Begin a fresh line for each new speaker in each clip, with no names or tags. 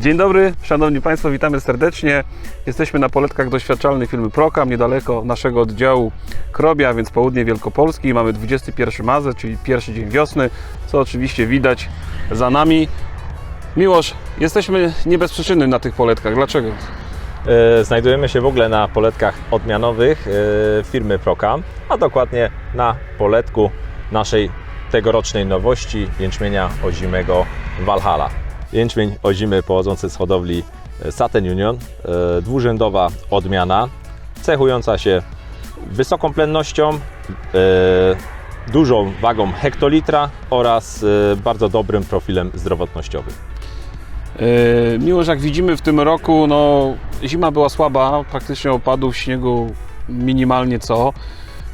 Dzień dobry, szanowni państwo, witamy serdecznie. Jesteśmy na poletkach doświadczalnych firmy Prokam, niedaleko naszego oddziału Krobia, więc południe Wielkopolski. Mamy 21 marzec, czyli pierwszy dzień wiosny, co oczywiście widać za nami. Miłosz, jesteśmy nie bez przyczyny na tych poletkach. Dlaczego?
E, Znajdujemy się w ogóle na poletkach odmianowych e, firmy Prokam, a dokładnie na poletku naszej tegorocznej nowości jęczmienia ozimego Valhalla. Jęczmień ozimy pochodzący z hodowli e, Saten Union, e, dwurzędowa odmiana, cechująca się wysoką plennością, e, dużą wagą hektolitra oraz bardzo dobrym profilem zdrowotnościowym.
Miłość, jak widzimy w tym roku, no zima była słaba, praktycznie opadów śniegu minimalnie co.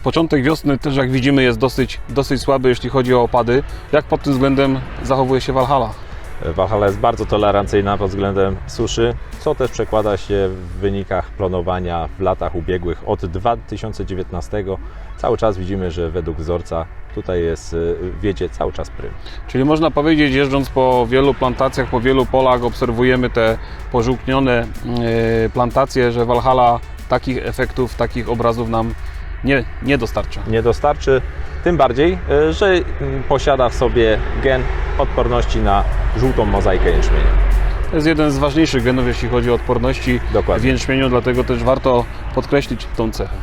Początek wiosny też jak widzimy jest dosyć, dosyć słaby, jeśli chodzi o opady. Jak pod tym względem zachowuje się Valhalla?
Walhalla jest bardzo tolerancyjna pod względem suszy, co też przekłada się w wynikach planowania w latach ubiegłych. Od 2019 cały czas widzimy, że według wzorca tutaj jest y, wiedzie cały czas prym.
Czyli można powiedzieć, jeżdżąc po wielu plantacjach, po wielu polach, obserwujemy te pożółknione yy, plantacje, że Valhalla takich efektów, takich obrazów nam nie, nie dostarcza.
Nie dostarczy, tym bardziej, y, że y, posiada w sobie gen odporności na żółtą mozaikę jęczmienia.
To jest jeden z ważniejszych genów, jeśli chodzi o odporności w
Dokładnie.
jęczmieniu, dlatego też warto podkreślić tą cechę.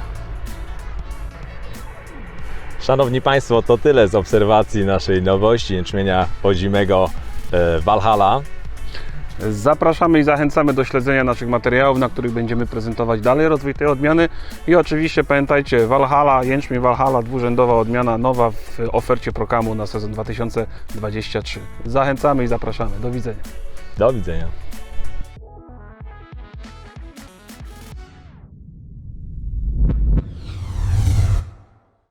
Szanowni Państwo, to tyle z obserwacji naszej nowości jęczmienia ozimego e, Valhalla.
Zapraszamy i zachęcamy do śledzenia naszych materiałów, na których będziemy prezentować dalej rozwój tej odmiany. I oczywiście pamiętajcie, Valhalla, jęczmień Valhalla, dwurzędowa odmiana nowa w ofercie Prokamu na sezon 2023. Zachęcamy i zapraszamy. Do widzenia.
Do widzenia.